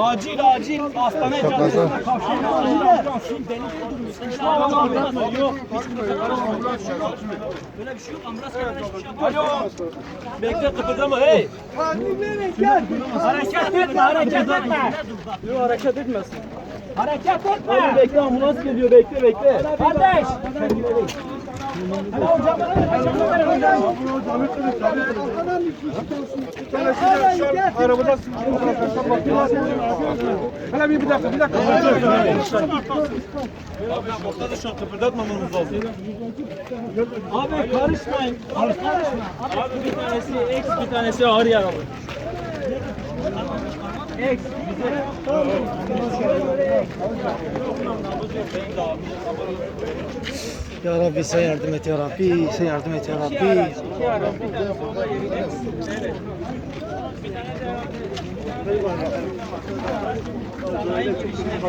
Acil acil hastane caddesinde kavşağına acil. Yok. Böyle bir şey yok. Ambulans kadar hiçbir şey yapmıyor. Alo. Bekle kıpırdama hey. Hareket etme, hareket etme. Yok hareket etmesin. Hareket etme. Oğlum bekle ambulans geliyor bekle bekle. Kardeş. Alo hocam. Hocam. Arabada Hele bir, dakika, bir dakika. Ortada şu an kıpırdatmamamız lazım. Abi karışmayın. Abi karışma. Abi bir tanesi ex bir tanesi ağır yaralı. Ex bize. Ya Rabbi sen yardım et ya Rabbi. Sen yardım et ya Rabbi. İki yaralı bir tanesi orada yeri ex. Evet. Bir tane de sanayi girişine